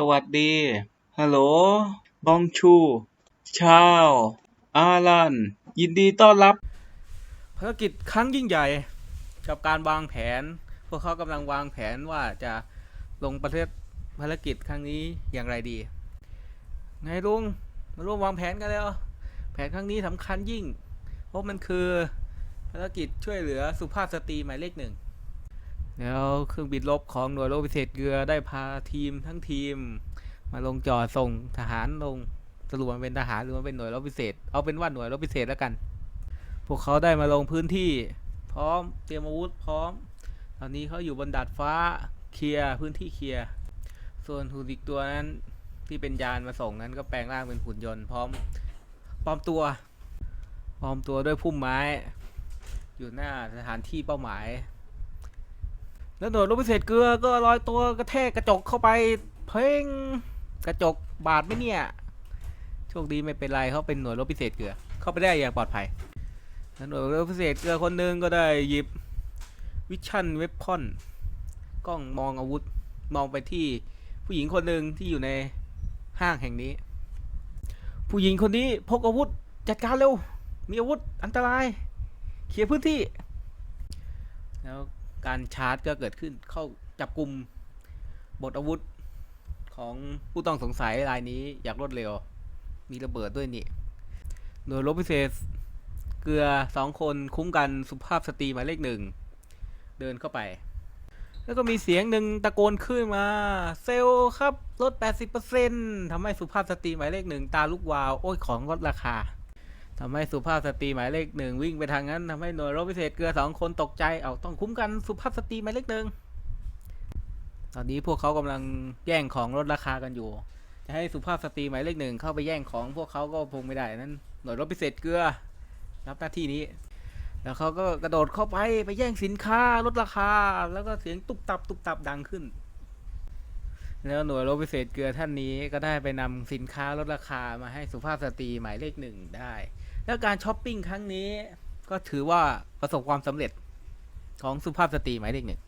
สวัสดี ฮัลโหล บองชู ชาว อาลัน ยินดีต้อนรับ ภารกิจครั้งยิ่งใหญ่ กับการวางแผน พวกเขากำลังวางแผนว่าจะลงประเทศภารกิจครั้งนี้อย่างไรดี ไงลุง มาร่วมวางแผนกันแล้ว แผนครั้งนี้สำคัญยิ่ง เพราะมันคือภารกิจช่วยเหลือสุภาพสตรีหมายเลขหนึ่ง แล้วเครื่องบินรบของหน่วยรบพิเศษเกลือได้พาทีมทั้งทีม มาลงจอดส่งทหารลงสรุปมันเป็นทหารหรือมันเป็นหน่วยรบพิเศษ เอาเป็นว่าหน่วยรบพิเศษแล้วกัน พวกเขาได้มาลงพื้นที่ พร้อมเตรียมอาวุธพร้อม ตอนนี้เขาอยู่บนดาดฟ้าเคลียร์พื้นที่เคลียร์ส่วนหุ่นอีกตัวนั้นที่เป็นยานมาส่งนั้นก็แปลงร่างเป็นหุ่นยนต์พร้อมปลอมตัวปลอมตัวด้วยพุ่มไม้ อยู่หน้าสถานที่เป้าหมาย แล้วหน่วยรบพิเศษเกลือก็ลอยตัวกระแทกกระจกเข้าไป เพ่งกระจกบาดไหมเนี่ยโชคดีไม่เป็นไรเขาเป็นหน่วยรบพิเศษเกลือ เข้าไปได้อย่างปลอดภัยแล้วหน่วยรบพิเศษเกลือคนหนึ่งก็ได้หยิบวิชั่นเวปพอนกล้องมองอาวุธมองไปที่ผู้หญิงคนหนึ่งที่อยู่ในห้างแห่งนี้ ผู้หญิงคนนี้พกอาวุธจัดการเร็ว มีอาวุธอันตราย เคลียร์พื้นที่ แล้ว การชาร์จก็เกิดขึ้นเข้าจับกลุ่มบทอาวุธของผู้ต้องสงสัยรายนี้อย่างรวดเร็ว มีระเบิดด้วยนี่หน่วยรบพิเศษ เกลือสองคนคุ้มกันสุภาพสตรีหมายเลขหนึ่ง เดินเข้าไป แล้วก็มีเสียงหนึ่งตะโกนขึ้นมา เซลครับลด 80%ทำให้สุภาพสตรีหมายเลขหนึ่งตาลุกวาว โอ้ยของลดราคา ทำให้สุภาพสตรีหมายเลขหนึ่งวิ่งไปทางนั้นทำให้หน่วยรบพิเศษเกลือสองคนตกใจเอาต้องคุ้มกันสุภาพสตรีหมายเลขหนึ่งตอนนี้พวกเขากำลังแย่งของลดราคากันอยู่ จะให้สุภาพสตรีหมายเลขหนึ่งเข้าไปแย่งของพวกเขาก็คงไม่ได้นั้นหน่วยรบพิเศษเกลือ รับหน้าที่นี้ แล้วเขาก็กระโดดเข้าไปไปแย่งสินค้าลดราคา แล้วก็เสียงตุบตับตุบตับดังขึ้น แล้วหน่วยรบพิเศษเกลือท่านนี้ก็ได้ไปนำสินค้าลดราคามาให้สุภาพสตรีหมายเลขหนึ่งได้ แล้วการช้อปปิ้งครั้งนี้ ก็ถือว่าประสบความสำเร็จของสุภาพสตรีหมายเลขหนึ่ง